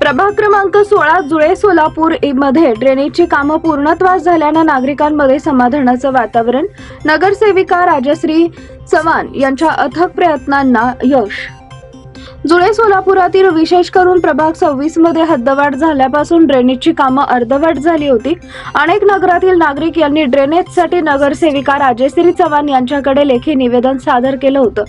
प्रभाग क्रमांक सोळा जुळे सोलापूरमध्ये ड्रेनेजची कामं पूर्णत्वास झाल्यानं नागरिकांमध्ये समाधानाचं वातावरण. नगरसेविका राजश्री चव्हाण यांच्या अथक प्रयत्नांना यश. जुळे सोलापुरातील विशेष करून प्रभाग सव्वीसमध्ये हद्दवाढ झाल्यापासून ड्रेनेजची कामं अर्धवट झाली होती. अनेक नगरातील नागरिक यांनी ड्रेनेजसाठी नगरसेविका राजेश्री चव्हाण यांच्याकडे लेखी निवेदन सादर केलं होतं.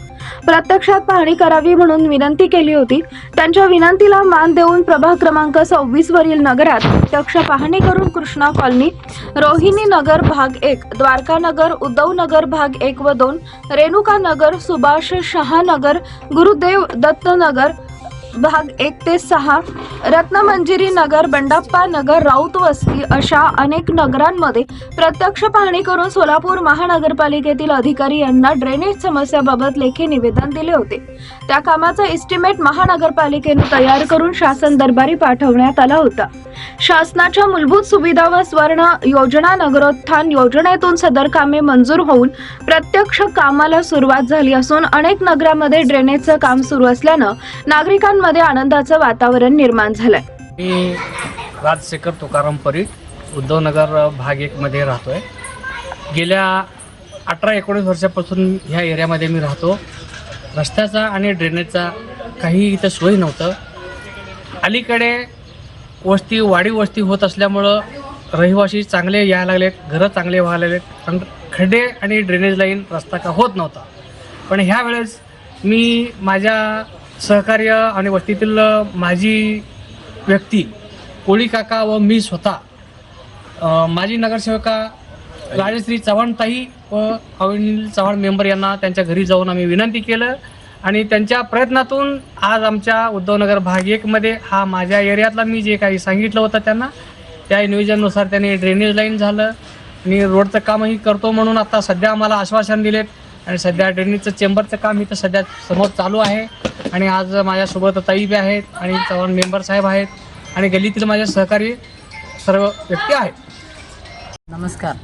प्रत्यक्षात पाहणी करावी म्हणून विनंती केली होती. त्यांच्या विनंतीला मान देऊन प्रभाग क्रमांक सव्वीस वरील नगरात प्रत्यक्ष पाहणी करून कृष्णा कॉलनी रोहिणी नगर भाग एक द्वारका नगर उद्धव नगर भाग एक व दोन रेणुका नगर सुभाष शहानगर गुरुदेव दत्त नगर नगर भाग एक ते सहा. रत्नमंजिरी नगर बंडाप्पा नगर राऊत वस्ती अशा अनेक नगरांमध्ये प्रत्यक्ष पाहणी करून सोलापूर महानगरपालिकेतील अधिकारी यांना ड्रेनेज समस्याबाबत लेखी निवेदन दिले होते. त्या कामाचा इस्टिमेट महानगरपालिकेने तयार करून शासन दरबारी पाठवण्यात आला होता. शासनाच्या मूलभूत सुविधा व स्वर्ण योजना नगरोत्थान योजनेतून सदर कामे मंजूर होऊन प्रत्यक्ष कामाला सुरुवात झाली असून अनेक नगरामध्ये ड्रेनेजचं काम सुरू असल्यानं नागरिकांमध्ये आनंदाचं वातावरण निर्माण झालंय. मी राजशेखर तुकाराम परीट उद्धवनगर भाग एकमध्ये राहतो आहे गेल्या अठरा एकोणीस वर्षापासून ह्या एरियामध्ये मी राहतो. रस्त्याचा आणि ड्रेनेजचा काही इथं सोय नव्हतं. अलीकडे वस्ती वाढी वस्ती होत असल्यामुळं रहिवासी चांगले यायला लागले घरं चांगले व्हायला लागले पण खड्डे आणि ड्रेनेज लाईन रस्ता का होत नव्हता. पण ह्या वेळेस मी माझ्या सहकार्य आणि वस्तीतील माझी व्यक्ती कोळी काका व मी स्वतः माझी माजी नगरसेवका राजश्री चव्हाणताई व अविनील चव्हाण मेंबर यांना त्यांच्या घरी जाऊन आम्ही विनंती केलं आणि त्यांच्या प्रयत्नातून आज आमच्या उद्धवनगर भाग एकमध्ये हा माझ्या एरियातला मी जे काही सांगितलं होतं त्यांना त्या नियोजनानुसार त्यांनी ड्रेनेज लाईन झालं. आणि रोडचं कामही करतो म्हणून आता सध्या आम्हाला आश्वासन दिलेत. आणि सध्या ड्रेनेजचं चेंबरचं काम इथं सध्या समोर चालू आहे. आणि आज माझ्यासोबत ताई बी आहेत आणि चव्हाण मेंबर साहेब आहेत. आणि गल्लीतील माझे सहकारी सर्व व्यक्ती आहेत. नमस्कार.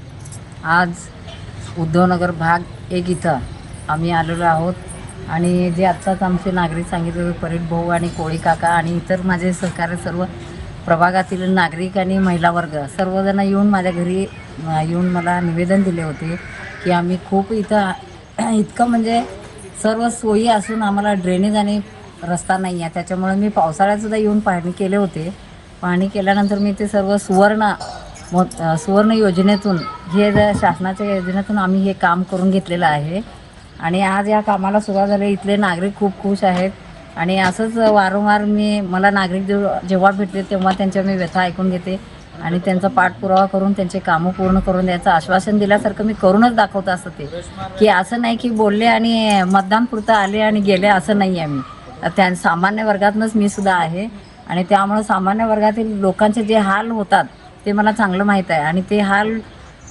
आज उद्धवनगर भाग एक इथं आम्ही आलेलो आहोत. आणि जे आत्ताच आमचे नागरिक सांगितले होते परेड भाऊ आणि कोळी काका आणि इतर माझे सहकार्य सर्व प्रभागातील नागरिक आणि महिला वर्ग सर्वजण येऊन माझ्या घरी येऊन मला निवेदन दिले होते की आम्ही खूप इथं इतकं म्हणजे सर्व सोयी असून आम्हाला ड्रेनेज आणि रस्ता नाही आहे. त्याच्यामुळे मी पावसाळ्यातसुद्धा येऊन पाहणी केले होते. पाहणी केल्यानंतर मी ते सर्व सुवर्ण मोत सुवर्ण योजनेतून हे ज शासनाच्या योजनेतून आम्ही हे काम करून घेतलेलं आहे. आणि आज या कामाला सुरुवात झाली. इथले नागरिक खूप खुश आहेत. आणि असंच वारंवार मी मला नागरिक जेव्हा भेटले तेव्हा त्यांच्या मी व्यथा ऐकून घेते. आणि त्यांचा पाठपुरावा करून त्यांचे कामं पूर्ण करून द्यायचं आश्वासन दिल्यासारखं मी करूनच दाखवत असतं ते. की असं नाही की बोलले आणि मतदान पुरतं आले आणि गेले असं नाही आहे मी. त्या सामान्य वर्गातनंच मी सुद्धा आहे. आणि त्यामुळं सामान्य वर्गातील लोकांचे जे हाल होतात ते मला चांगलं माहीत आहे. आणि ते हाल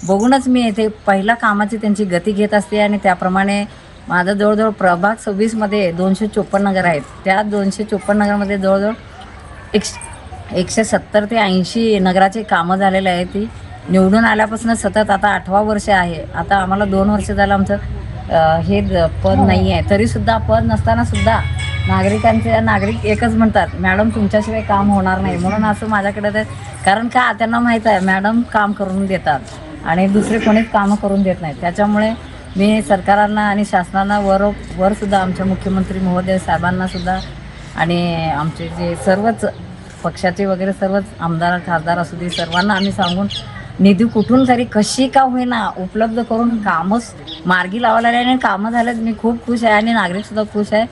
बघूनच मी ते पहिल्या कामाची त्यांची गती घेत असते आणि त्याप्रमाणे माझं जवळजवळ प्रभाग सव्वीसमध्ये दोनशे चोपन्न नगर आहेत. त्या दोनशे चोपन्न नगरमध्ये जवळजवळ एकशे एकशे सत्तर ते ऐंशी नगराचे कामं झालेले आहेत ती. निवडून आल्यापासून सतत आता आठवा वर्ष आहे. आता आम्हाला दोन वर्ष झालं आमचं हे पद नाही आहे तरीसुद्धा पद नसताना सुद्धा नागरिकांचे नागरिक एकच म्हणतात मॅडम तुमच्याशिवाय काम होणार नाही. म्हणून असं माझ्याकडे ते कारण का त्यांना माहीत आहे मॅडम काम करून देतात आणि दुसरे कोणीच कामं करून देत नाहीत. त्याच्यामुळे मी सरकारांना आणि शासनाला वर वर सुद्धा आमच्या मुख्यमंत्री महोदय साहेबांना सुद्धा आणि आमचे जे सर्वच पक्षाचे वगैरे सर्वच आमदार खासदार असू दे सर्वांना आम्ही सांगून निधी कुठून तरी कशी का होईना उपलब्ध करून कामच मार्गी लावायला लागले आणि कामं झाल्यात मी खूप खुश आहे आणि नागरिक सुद्धा खुश आहे.